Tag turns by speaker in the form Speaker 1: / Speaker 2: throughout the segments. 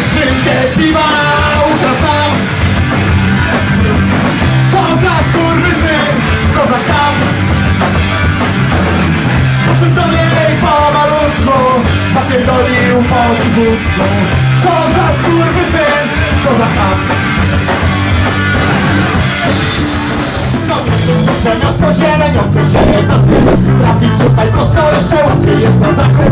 Speaker 1: skrzynkę piwa ukradł nam Co za skurwysyn, co za kam. Poszedł do niej pomalutku Zapierdolił po cichutku Co za skurwysyn, co za kam. No duże miasto zieleniące się na sklep Trafić tutaj prosto jeszcze łatwiej jest na zakup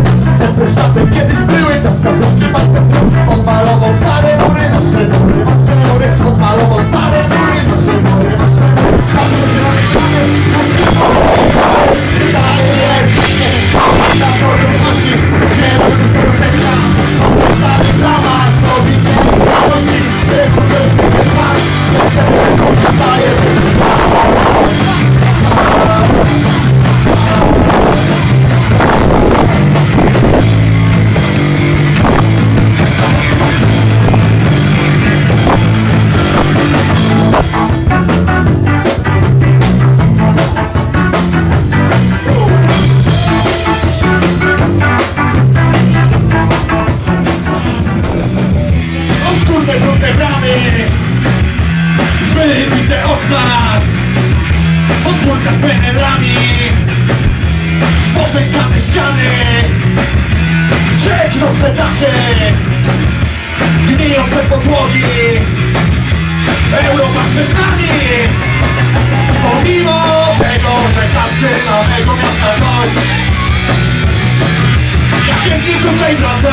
Speaker 1: Oskórne brudne bramy Wybite okna! Podwórka z penelami Popękane ściany! Cieknące dachy! Gnijące podłogi! Europa przed nami Pomimo tego, że każdy nowego miasta gość Ja się nie tutaj wracę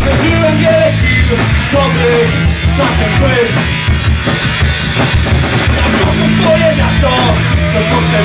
Speaker 1: Przeżyłem wiele dobrych, czasem złych. Jak to swoje miasto, ktoś mocne